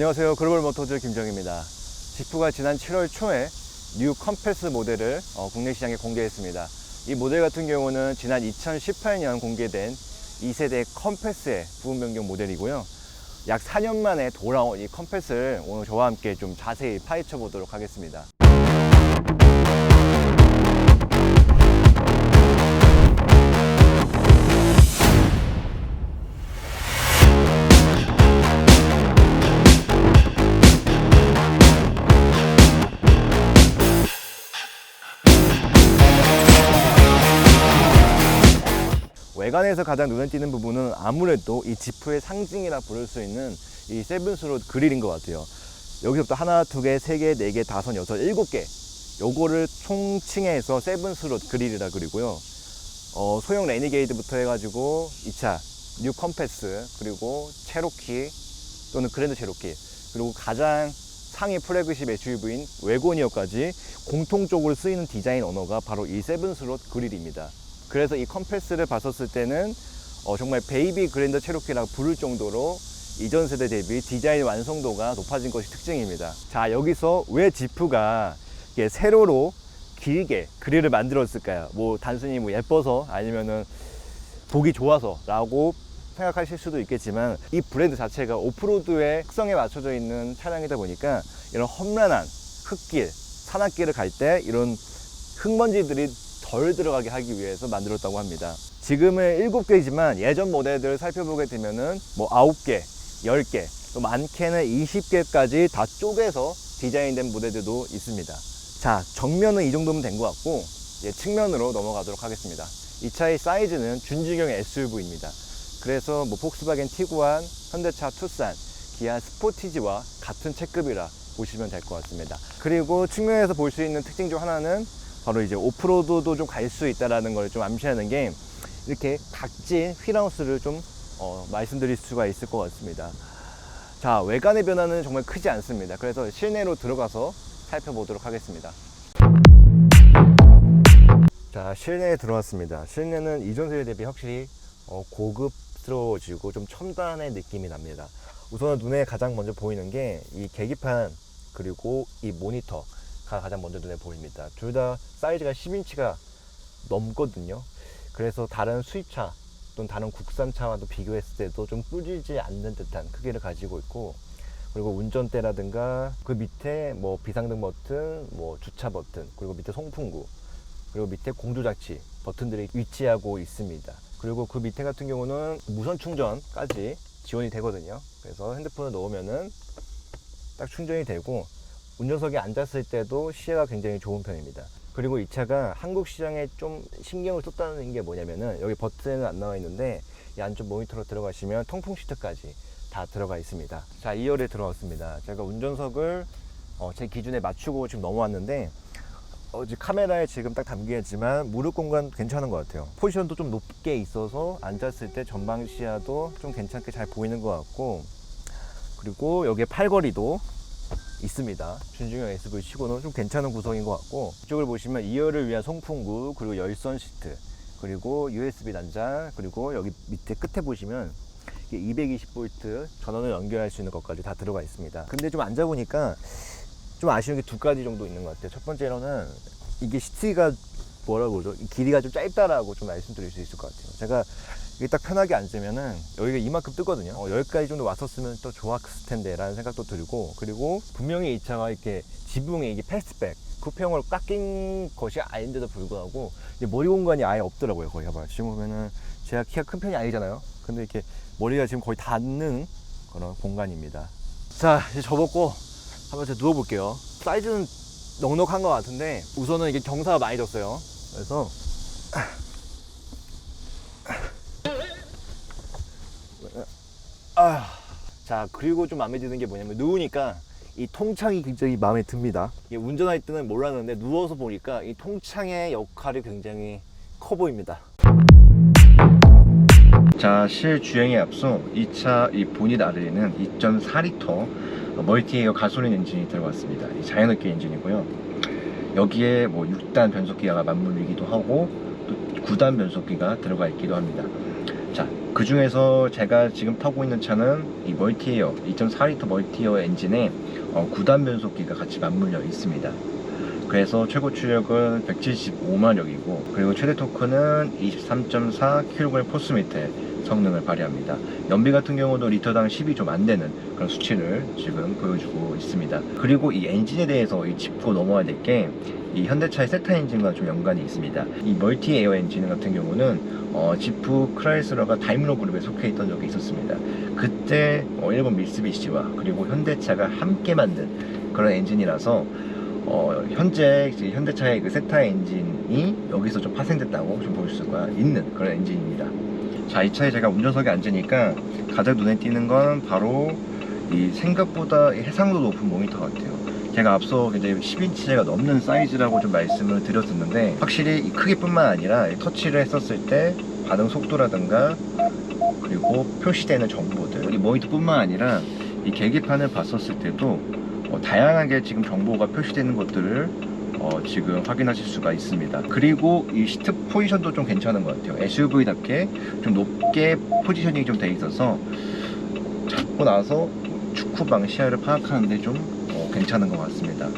안녕하세요. 글로벌 모터즈 김정입니다. 지프가 지난 7월 초에 뉴 컴패스 모델을 어, 국내 시장에 공개했습니다. 이 모델 같은 경우는 지난 2018년 공개된 2세대 컴패스의 부분 변경 모델이고요. 약 4년 만에 돌아온 이 컴패스를 오늘 저와 함께 좀 자세히 파헤쳐 보도록 하겠습니다. 외관에서 가장 눈에 띄는 부분은 아무래도 이 지프의 상징이라 부를 수 있는 이 세븐스롯 그릴인 것 같아요. 여기서부터 하나, 두 개, 세 개, 네 개, 다섯, 여섯, 일곱 개. 요거를 총칭해서 세븐스롯 그릴이라 그리고요. 어, 소형 레니게이드부터 해가지고 이 차, 뉴 컴패스, 그리고 체로키 또는 그랜드 체로키, 그리고 가장 상위 플래그십 SUV인 웨고니어까지 공통적으로 쓰이는 디자인 언어가 바로 이 세븐스롯 그릴입니다. 그래서 이 컴패스를 봤었을 때는 어, 정말 베이비 그랜드 체로키라고 부를 정도로 이전 세대 대비 디자인 완성도가 높아진 것이 특징입니다. 자, 여기서 왜 지프가 이게 세로로 길게 그릴을 만들었을까요? 뭐 단순히 뭐 예뻐서 아니면은 보기 좋아서라고 생각하실 수도 있겠지만 이 브랜드 자체가 오프로드의 특성에 맞춰져 있는 차량이다 보니까 이런 험난한 흙길, 산악길을 갈 때 이런 흙먼지들이 덜 들어가게 하기 위해서 만들었다고 합니다. 지금은 7개지만 예전 모델들을 살펴보게 되면은 뭐 9개, 10개, 또 많게는 20개까지 다 쪼개서 디자인된 모델들도 있습니다. 자, 정면은 이 정도면 된 것 같고 이제 측면으로 넘어가도록 하겠습니다. 이 차의 사이즈는 준중형 SUV입니다. 그래서 뭐 폭스바겐 티구안, 현대차 투싼, 기아 스포티지와 같은 체급이라 보시면 될 것 같습니다. 그리고 측면에서 볼 수 있는 특징 중 하나는 바로 이제 오프로드도 좀 갈 수 있다라는 걸 좀 암시하는 게 이렇게 각진 휠하우스를 좀 어, 말씀드릴 수가 있을 것 같습니다. 자, 외관의 변화는 정말 크지 않습니다. 그래서 실내로 들어가서 살펴보도록 하겠습니다. 자, 실내에 들어왔습니다. 실내는 이전 세대 대비 확실히 어, 고급스러워지고 좀 첨단의 느낌이 납니다. 우선 눈에 가장 먼저 보이는 게 이 계기판 그리고 이 모니터 가 가장 먼저 눈에 보입니다. 둘 다 사이즈가 10인치가 넘거든요. 그래서 다른 수입차 또는 다른 국산차와도 비교했을 때도 좀 뿌리지 않는 듯한 크기를 가지고 있고 그리고 운전대라든가 그 밑에 뭐 비상등 버튼, 뭐 주차 버튼, 그리고 밑에 송풍구, 그리고 밑에 공조장치 버튼들이 위치하고 있습니다. 그리고 그 밑에 같은 경우는 무선 충전까지 지원이 되거든요. 그래서 핸드폰을 넣으면은 딱 충전이 되고 운전석에 앉았을 때도 시야가 굉장히 좋은 편입니다. 그리고 이 차가 한국 시장에 좀 신경을 썼다는 게 뭐냐면은 여기 버튼에는 안 나와 있는데 이 안쪽 모니터로 들어가시면 통풍 시트까지 다 들어가 있습니다. 자, 2열에 들어왔습니다. 제가 운전석을 어, 제 기준에 맞추고 지금 넘어왔는데 어, 지금 카메라에 지금 딱 담기겠지만 무릎 공간 괜찮은 것 같아요. 포지션도 좀 높게 있어서 앉았을 때 전방 시야도 좀 괜찮게 잘 보이는 것 같고 그리고 여기에 팔걸이도 있습니다. 준중형 SUV 치고는 좀 괜찮은 구성인 것 같고 이쪽을 보시면 2열을 위한 송풍구 그리고 열선 시트 그리고 USB 단자 그리고 여기 밑에 끝에 보시면 220V 전원을 연결할 수 있는 것까지 다 들어가 있습니다. 근데 좀 앉아보니까 좀 아쉬운 게 두 가지 정도 있는 것 같아요. 첫 번째로는 이게 시트가 뭐라고 그러죠? 이 길이가 좀 짧다라고 좀 말씀드릴 수 있을 것 같아요. 제가 이게 딱 편하게 앉으면은 여기가 이만큼 뜨거든요. 어, 여기까지 정도 왔었으면 또 좋았을 텐데 라는 생각도 들고 그리고 분명히 이 차가 이렇게 지붕에 이게 패스트백 쿠페형으로 깎인 것이 아닌데도 불구하고 머리 공간이 아예 없더라고요. 거기 봐봐요. 지금 보면은 제가 키가 큰 편이 아니잖아요. 근데 이렇게 머리가 지금 거의 닿는 그런 공간입니다. 자, 이제 접었고 한번 제가 누워볼게요. 사이즈는 넉넉한 것 같은데 우선은 이게 경사가 많이 졌어요. 그래서 아, 자 그리고 좀 마음에 드는 게 뭐냐면 누우니까 이 통창이 굉장히 마음에 듭니다. 이게 운전할 때는 몰랐는데 누워서 보니까 이 통창의 역할이 굉장히 커 보입니다. 자, 실주행에 앞서 이 차이 보닛 아래에는 2.4리터 멀티에어 가솔린 엔진이 들어갔습니다. 이 자연흡기 엔진이고요. 여기에 뭐 6단 변속기가 맞물리기도 하고 또 9단 변속기가 들어가 있기도 합니다. 자, 그 중에서 제가 지금 타고 있는 차는 이 멀티에어 2.4리터 멀티에어 엔진에 어, 9단 변속기가 같이 맞물려 있습니다. 그래서 최고 출력은 175마력이고 그리고 최대 토크는 23.4kg 포스미터의 성능을 발휘합니다. 연비 같은 경우도 리터당 10이 좀 안 되는 그런 수치를 지금 보여주고 있습니다. 그리고 이 엔진에 대해서 이 짚고 넘어야 될 게 이 현대차의 세타 엔진과 좀 연관이 있습니다. 이 멀티 에어 엔진 같은 경우는 어, 지프 크라이슬러가 다임러 그룹에 속해 있던 적이 있었습니다. 그때 어, 일본 미쓰비시와 그리고 현대차가 함께 만든 그런 엔진이라서 어, 현재 현대차의 그 세타 엔진이 여기서 좀 파생됐다고 좀볼 수가 있는 그런 엔진입니다. 자, 이 차에 제가 운전석에 앉으니까 가장 눈에 띄는 건 바로 이 생각보다 이 해상도 높은 모니터 같아요. 제가 앞서 이제 10인치가 넘는 사이즈라고 좀 말씀을 드렸었는데 확실히 이 크기뿐만 아니라 이 터치를 했었을 때 반응 속도라든가 그리고 표시되는 정보들 이 모니터뿐만 아니라 이 계기판을 봤었을 때도 어, 다양하게 지금 정보가 표시되는 것들을 어, 지금 확인하실 수가 있습니다. 그리고 이 시트 포지션도 좀 괜찮은 것 같아요. SUV답게 좀 높게 포지셔닝이 좀 돼 있어서 잡고 나서 축구방 시야를 파악하는데 좀 어, 괜찮은 것 같습니다.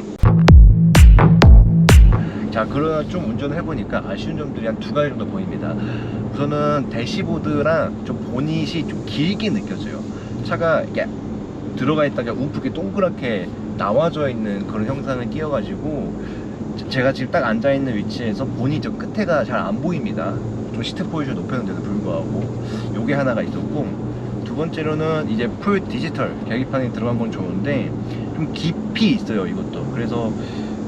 자, 그러나 좀 운전을 해보니까 아쉬운 점들이 한 두 가지 정도 보입니다. 우선은 대시보드랑 좀 보닛이 좀 길게 느껴져요. 차가 이게 들어가 있다가 움푹이 동그랗게 나와져 있는 그런 형상을 띄어가지고 제가 지금 딱 앉아 있는 위치에서 보닛 저 끝에가 잘 안 보입니다. 좀 시트 포지션 높였는데도 불구하고 요게 하나가 있었고 두 번째로는 이제 풀 디지털 계기판이 들어간 건 좋은데 좀 깊이 있어요 이것도 그래서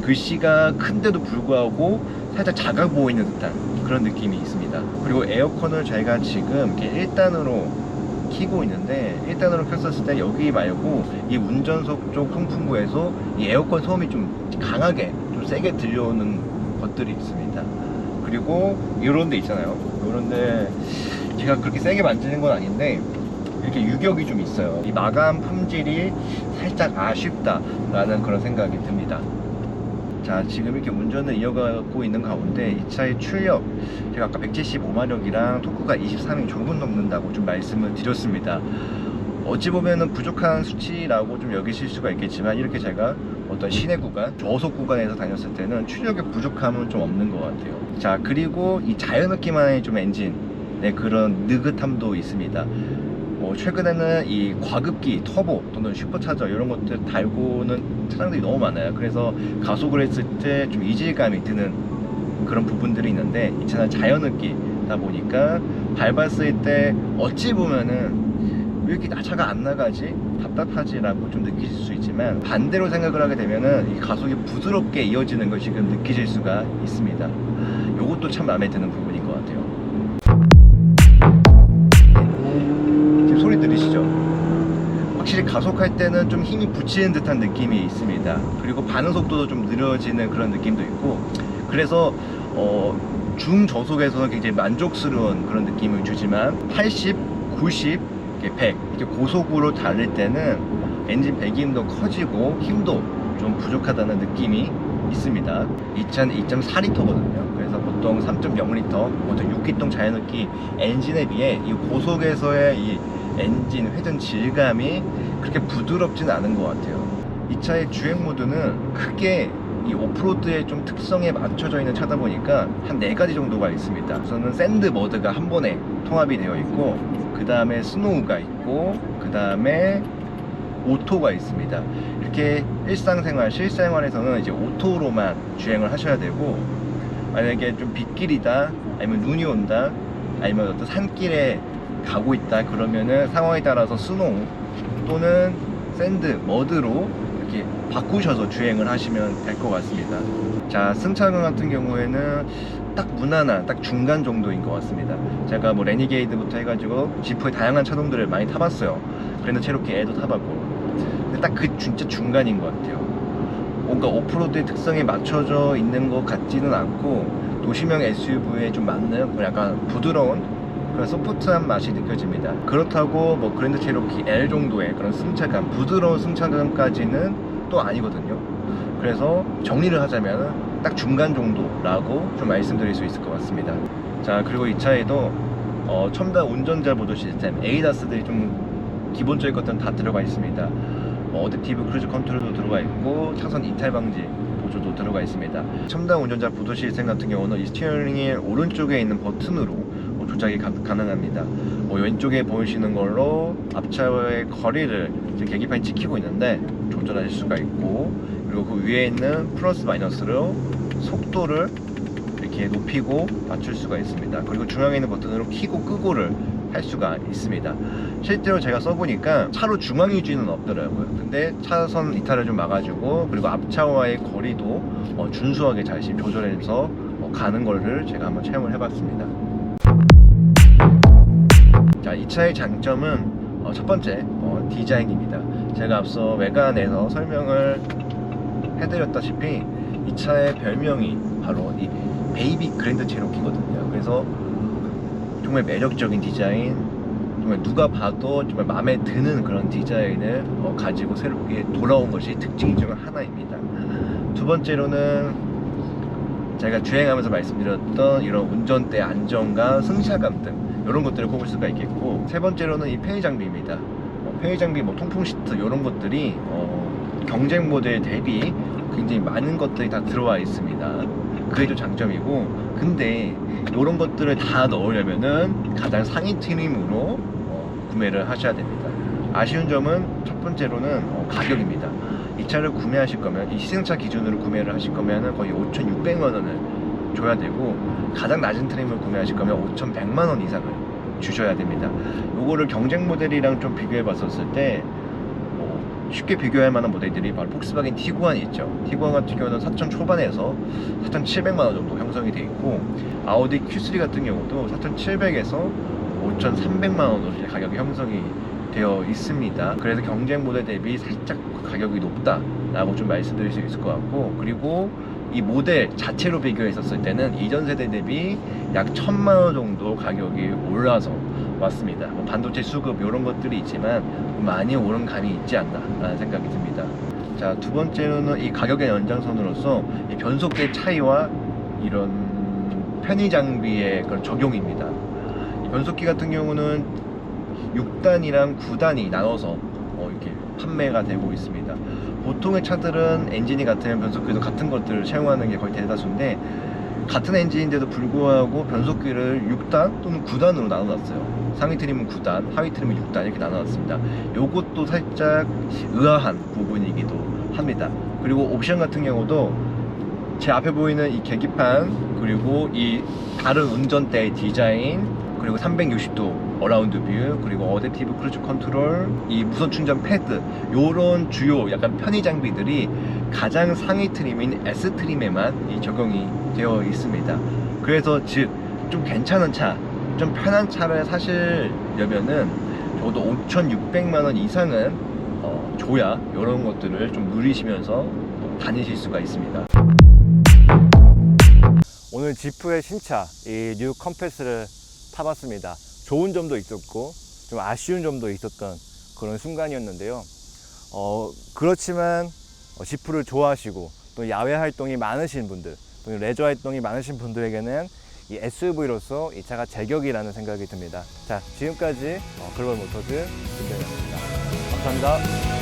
글씨가 큰데도 불구하고 살짝 작아 보이는 듯한 그런 느낌이 있습니다 그리고 에어컨을 저희가 지금 이렇게 1단으로 키고 있는데 1단으로 켰었을 때 여기 말고 이 운전석 쪽 송풍구에서 이 에어컨 소음이 좀 강하게 좀 세게 들려오는 것들이 있습니다. 그리고 이런 데 있잖아요. 이런 데 제가 그렇게 세게 만지는 건 아닌데 이렇게 유격이 좀 있어요. 이 마감 품질이 살짝 아쉽다라는 그런 생각이 듭니다 자 지금 이렇게 운전을 이어가고 있는 가운데 이 차의 출력 제가 아까 175마력이랑 토크가 23이 조금 넘는다고 좀 말씀을 드렸습니다 어찌 보면은 부족한 수치라고 좀 여기실 수가 있겠지만 이렇게 제가 어떤 시내 구간, 저속 구간에서 다녔을 때는 출력의 부족함은 좀 없는 것 같아요. 자 그리고 이 자연 느낌만의 좀 엔진의 그런 느긋함도 있습니다. 뭐 최근에는 이 과급기, 터보 또는 슈퍼차저 이런 것들 달고는 차량들이 너무 많아요. 그래서 가속을 했을 때 좀 이질감이 드는 그런 부분들이 있는데 이 차는 자연 느끼다 보니까 밟았을 때 어찌 보면은 왜 이렇게 나 차가 안 나가지? 답답하지라고 좀 느끼실 수 있지만 반대로 생각을 하게 되면은 이 가속이 부드럽게 이어지는 걸 지금 느끼실 수가 있습니다. 이것도 참 마음에 드는 부분 가속할 때는 좀 힘이 붙이는 듯한 느낌이 있습니다. 그리고 반응 속도도 좀 느려지는 그런 느낌도 있고 그래서 어, 중저속에서는 굉장히 만족스러운 그런 느낌을 주지만 80, 90, 100 이렇게 고속으로 달릴 때는 엔진 배기음도 커지고 힘도 좀 부족하다는 느낌이 있습니다. 이 차는 2.4리터거든요. 그래서 보통 3.0리터, 보통 6기통 자연흡기 엔진에 비해 이 고속에서의 이 엔진 회전 질감이 그렇게 부드럽진 않은 것 같아요. 이 차의 주행 모드는 크게 이 오프로드의 좀 특성에 맞춰져 있는 차다 보니까 한 네 가지 정도가 있습니다. 우선은 샌드 머드가 한 번에 통합이 되어 있고, 그 다음에 스노우가 있고, 그 다음에 오토가 있습니다. 이렇게 일상생활, 실생활에서는 이제 오토로만 주행을 하셔야 되고, 만약에 좀 빗길이다, 아니면 눈이 온다, 아니면 어떤 산길에 가고 있다, 그러면은 상황에 따라서 스노우 또는 샌드, 머드로 이렇게 바꾸셔서 주행을 하시면 될 것 같습니다. 자, 승차감 같은 경우에는 딱 무난한, 딱 중간 정도인 것 같습니다. 제가 뭐 레니게이드부터 해가지고 지프의 다양한 차종들을 많이 타봤어요. 그랜드 체로키 에도 타봤고. 근데 딱 그 진짜 중간인 것 같아요. 뭔가 오프로드의 특성에 맞춰져 있는 것 같지는 않고 도시명 SUV에 좀 맞는 뭐 약간 부드러운 그런 소프트한 맛이 느껴집니다. 그렇다고 뭐 그랜드 체로키 L 정도의 그런 승차감, 부드러운 승차감까지는 또 아니거든요. 그래서 정리를 하자면 딱 중간 정도라고 좀 말씀드릴 수 있을 것 같습니다. 자, 그리고 이 차에도 어, 첨단 운전자 보조 시스템 에이다스들이 좀 기본적인 것들은 다 들어가 있습니다. 뭐 어댑티브 크루즈 컨트롤도 들어가 있고 차선 이탈 방지 보조도 들어가 있습니다. 첨단 운전자 보조 시스템 같은 경우는 이 스티어링의 오른쪽에 있는 버튼으로 뭐 조작이 가, 가능합니다. 뭐 왼쪽에 보이시는 걸로 앞차와의 거리를 계기판이 찍히고 있는데 조절하실 수가 있고 그리고 그 위에 있는 플러스 마이너스로 속도를 이렇게 높이고 맞출 수가 있습니다. 그리고 중앙에 있는 버튼으로 키고 끄고를 할 수가 있습니다. 실제로 제가 써보니까 차로 중앙 유지는 없더라고요. 근데 차선 이탈을 좀 막아주고 그리고 앞차와의 거리도 어, 준수하게 잘 조절해서 어, 가는 거를 제가 한번 체험을 해봤습니다. 자, 이 차의 장점은 어, 첫 번째 어, 디자인입니다. 제가 앞서 외관에서 설명을 해드렸다시피 이 차의 별명이 바로 이 베이비 그랜드 체로키거든요. 그래서 정말 매력적인 디자인, 정말 누가 봐도 정말 마음에 드는 그런 디자인을 어, 가지고 새롭게 돌아온 것이 특징 중 하나입니다. 두 번째로는 제가 주행하면서 말씀드렸던 이런 운전대 안정감, 승차감 등 이런 것들을 꼽을 수가 있겠고 세 번째로는 이 편의 장비입니다. 어, 편의 장비, 뭐 통풍 시트 이런 것들이 어, 경쟁 모델 대비 굉장히 많은 것들이 다 들어와 있습니다. 그게 좀 장점이고 근데 이런 것들을 다 넣으려면은 가장 상위 트림으로 어, 구매를 하셔야 됩니다. 아쉬운 점은 첫 번째로는 어, 가격입니다. 이 차를 구매하실 거면 이 시승차 기준으로 구매를 하실 거면 거의 5,600만 원을 줘야 되고 가장 낮은 트림을 구매하실 거면 5,100만 원 이상을 주셔야 됩니다. 요거를 경쟁 모델이랑 좀 비교해 봤었을 때 뭐 쉽게 비교할 만한 모델들이 바로 폭스바겐 티구안이 있죠. 티구안 같은 경우는 4천 초반에서 4,700만 원 정도 형성이 돼 있고 아우디 Q3 같은 경우도 4,700에서 5,300만 원으로 이제 가격이 형성이 되어 있습니다. 그래서 경쟁 모델 대비 살짝 가격이 높다라고 좀 말씀드릴 수 있을 것 같고 그리고 이 모델 자체로 비교했었을 때는 이전 세대 대비 약 천만 원 정도 가격이 올라서 왔습니다. 뭐 반도체 수급 이런 것들이 있지만 많이 오른 감이 있지 않나라는 생각이 듭니다. 자 두 번째로는 이 가격의 연장선으로서 이 변속기 차이와 이런 편의 장비의 그런 적용입니다. 이 변속기 같은 경우는 6단이랑 9단이 나눠서 어, 이렇게 판매가 되고 있습니다. 보통의 차들은 엔진이 같으면 변속기도 같은 것들을 사용하는 게 거의 대다수인데 같은 엔진인데도 불구하고 변속기를 6단 또는 9단으로 나눠놨어요. 상위 트림은 9단, 하위 트림은 6단 이렇게 나눠놨습니다. 요것도 살짝 의아한 부분이기도 합니다. 그리고 옵션 같은 경우도 제 앞에 보이는 이 계기판 그리고 이 다른 운전대의 디자인 그리고 360도 어라운드 뷰 그리고 어댑티브 크루즈 컨트롤 이 무선 충전 패드 요런 주요 약간 편의 장비들이 가장 상위 트림인 S 트림에만 이 적용이 되어 있습니다. 그래서 즉 좀 괜찮은 차, 좀 편한 차를 사시려면은 적어도 5,600만 원 이상은 어, 줘야 이런 것들을 좀 누리시면서 다니실 수가 있습니다. 오늘 지프의 신차 이 뉴 컴패스를 타봤습니다. 좋은 점도 있었고 좀 아쉬운 점도 있었던 그런 순간이었는데요. 어, 그렇지만 어, 지프를 좋아하시고 또 야외 활동이 많으신 분들 또 레저 활동이 많으신 분들에게는 이 SUV로서 이 차가 제격이라는 생각이 듭니다. 자, 지금까지 어, 글로벌 모터즈 김대현이었습니다. 감사합니다.